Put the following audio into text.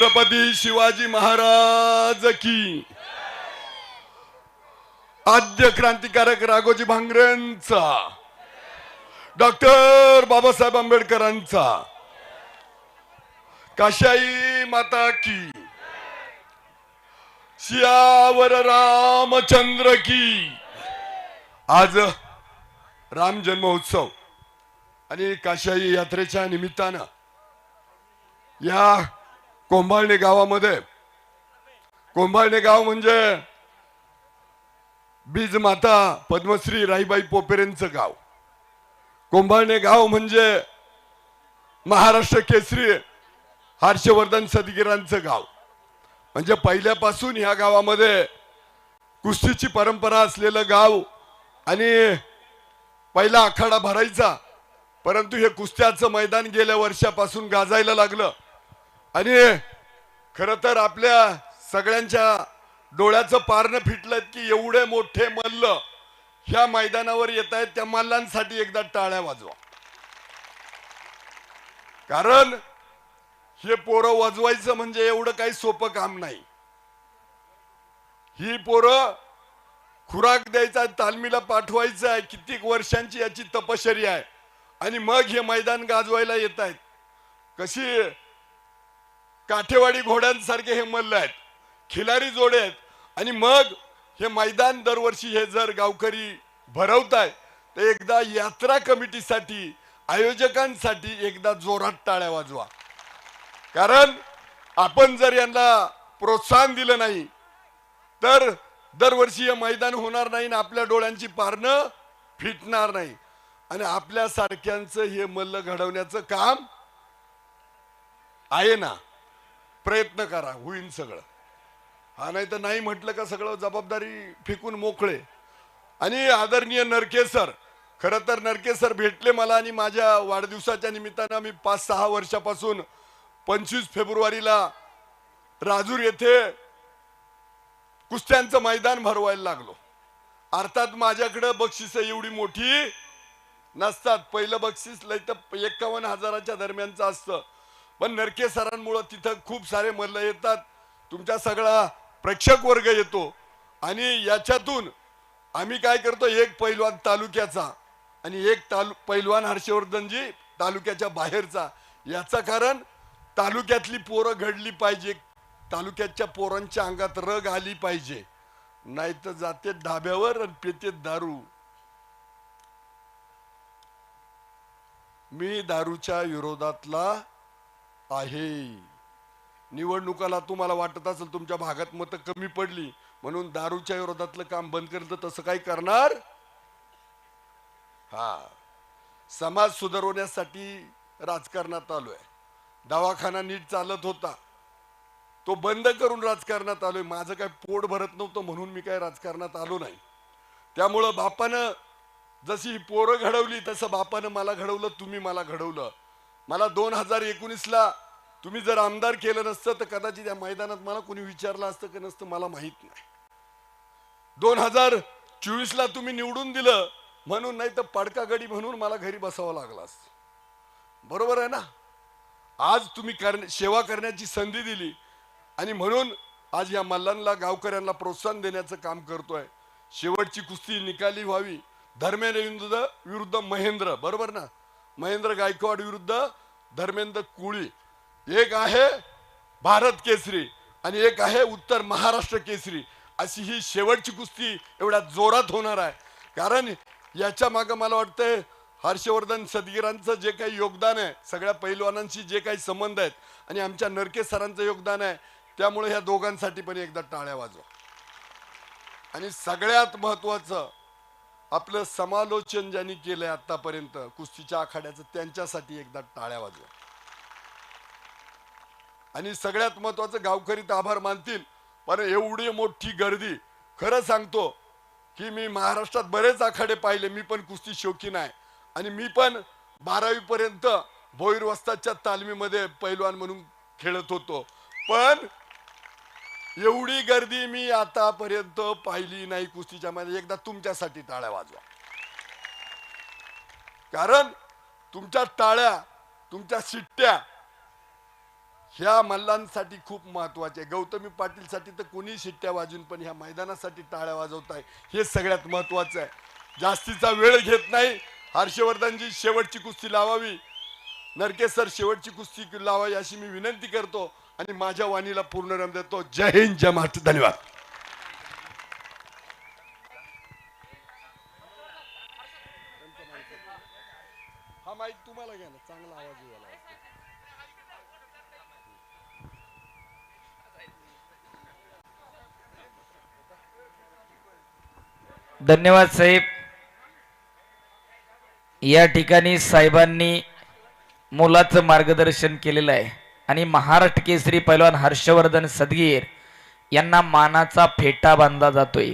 छत्रपती शिवाजी महाराज की. आद्य क्रांतिकारक राघोजी भांगरेंचा. डॉक्टर बाबासाहेब आंबेडकरांचा. काशाई माता की. सियावर रामचंद्र की. आज राम जन्मोत्सव आणि काशाई यात्रेच्या निमित्तानं या कोंभाळणे गावामध्ये. कोंभाळणे गाव म्हणजे बीज माता पद्मश्री राईबाई पोपेरेंचं गाव. कोंभाळणे गाव म्हणजे महाराष्ट्र केसरी हर्षवर्धन सदगिरांचं गाव. म्हणजे पहिल्यापासून ह्या गावामध्ये कुस्तीची परंपरा असलेलं गाव आणि पहिला आखाडा भरायचा. परंतु हे कुस्त्याचं मैदान गेल्या वर्षापासून गाजायला लागलं. आणि खर तर आपल्या सगळ्यांच्या डोळ्याचं पारणं फिटलं की एवढे मोठे मल्ल ह्या मैदानावर येत आहेत त्या मल्लांसाठी एकदा टाळ्या वाजवा. कारण हे पोरं वाजवायचं म्हणजे एवढं काही सोपं काम नाही. ही पोरं खुराक द्यायचा तालमीला पाठवायचं आहे कित्येक वर्षांची याची तपश्चर्या आहे. आणि मग हे मैदान गाजवायला येत आहेत. कशी काठेवाडी घोड्यांसारखे हे मल्ल आहेत. खिलारी जोडे आहेत. आणि मग हे मैदान दरवर्षी हे जर गावकरी भरवताय तर एकदा यात्रा कमिटीसाठी आयोजकांसाठी एकदा जोरात टाळ्या वाजवा. कारण आपण जर यांना प्रोत्साहन दिलं नाही तर दरवर्षी हे मैदान होणार नाही आणि आपल्या डोळ्यांची पारणं फिटणार नाही. आणि आपल्या सारख्यांचं हे मल्ल घडवण्याचं काम आहे ना. प्रयत्न करा होईन सगळं. हा नाही तर नाही म्हटलं का सगळं जबाबदारी फेकून मोकळे. आणि आदरणीय नरकेसर खरं खर तर नरकेसर भेटले मला आणि माझ्या वाढदिवसाच्या निमित्तानं मी पाच सहा वर्षापासून पंचवीस फेब्रुवारीला राजूर येथे कुस्त्यांचं मैदान भरवायला लागलो. अर्थात माझ्याकडं बक्षिस एवढी मोठी नसतात. पहिलं बक्षीस लय तर एक्कावन्न हजाराच्या दरम्यानचं असतं. पण नरके सरांमुळं तिथं खूप सारे मल्ल येतात. तुमचा सगळा प्रेक्षक वर्ग येतो. आणि याच्यातून आम्ही काय करतो एक पैलवान तालुक्याचा आणि एक तालु पैलवान हर्षवर्धनजी तालुक्याच्या बाहेरचा. याचं कारण तालुक्यातली पोरं घडली पाहिजे. तालुक्याच्या पोरांच्या अंगात रग आली पाहिजे. नाहीतर जाते ढाब्यावर आणि पिते दारू. मी दारूच्या विरोधातला आहे. निवडणुकाला तुम्हाला वाटत असेल तुमच्या भागात मतं कमी पडली म्हणून दारूच्या विरोधातलं काम बंद केलं तर तसं काही करणार? हा. समाज सुधारवण्यासाठी राजकारणात आलोय. दवाखाना नीट चालत होता. तो बंद करून राजकारणात आलोय. माझं काय पोट भरत नव्हतं म्हणून मी काय राजकारणात आलो नाही. त्यामुळं बापानं जशी ही पोरं घडवली तसं बापानं मला घडवलं तुम्ही मला घडवलं. मला दोन हजार एकोणीसला तुम्ही जर आमदार केलं नसतं तर कदाचित या मैदानात मला कोणी विचारलं असतं की नसतं मला माहीत नाही. दोन हजार चोवीसला तुम्ही निवडून दिलं म्हणून नाही तर पाडका गडी म्हणून मला घरी बसावं लागलं असतं. बरोबर आहे ना? आज तुम्ही करण्या सेवा करण्याची संधी दिली आणि म्हणून आज या मल्लांना गावकऱ्यांना प्रोत्साहन देण्याचं काम करतोय. शेवटची कुस्ती निकाली व्हावी. धर्मेंद्र विरुद्ध महेंद्र बरोबर ना? महेंद्र गायकवाड विरुद्ध धर्मेंद्र कुळी एक आहे भारत केसरी आणि एक आहे उत्तर महाराष्ट्र केसरी. अशी ही शेवटची कुस्ती एवढ्या जोरात होणार आहे. कारण याच्या मागं मला वाटतंय हर्षवर्धन सदगिरांचं जे काही योगदान आहे सगळ्या पैलवानांशी जे काही संबंध आहेत आणि आमच्या नरके सरांचं योगदान आहे त्यामुळे ह्या दोघांसाठी पण एकदा टाळ्या वाजवा. आणि सगळ्यात महत्वाचं आपलं समालोचन ज्यांनी केलंय आतापर्यंत कुस्तीच्या आखाड्याचं त्यांच्यासाठी एकदा टाळ्या वाजवा. आणि सगळ्यात महत्वाचं गावकरी तर आभार मानतील पण एवढी मोठी गर्दी. खरं सांगतो की मी महाराष्ट्रात बरेच आखाडे पाहिले मी पण कुस्ती शौकीन आहे. आणि मी पण बारावी पर्यंत भोईर वस्ताच्या तालमीमध्ये पैलवान म्हणून खेळत होतो. पण एवढी गर्दी मी आतापर्यंत पाहिली नाही कुस्तीच्या मध्ये. एकदा तुमच्यासाठी टाळ्या वाजवा. कारण तुमच्या टाळ्या तुमच्या शिट्ट्या ह्या मल्लांसाठी खूप महत्त्वाचे. गौतमी पाटीलसाठी तर कोणी शिट्ट्या वाजून पण ह्या मैदानासाठी टाळ्या वाजवत आहे हे सगळ्यात महत्वाचं आहे. जास्तीचा वेळ घेत नाही. हर्षवर्धनजी शेवटची कुस्ती लावावी. नरकेसर शेवटची कुस्ती लावावी अशी मी विनंती करतो. आणि माझ्या वाणीला पूर्ण रम देतो. जय हिंद जय महाराष्ट्र. धन्यवाद. हा माईक तुम्हाला घ्या ना चांगला आवाज यायला धन्यवाद साहेब. या ठिकाणी साहेबांनी मुलाचं मार्गदर्शन केलेलं आहे. आणि महाराष्ट्र केसरी पैलवान हर्षवर्धन सदगीर यांना मानाचा फेटा बांधला जातोय.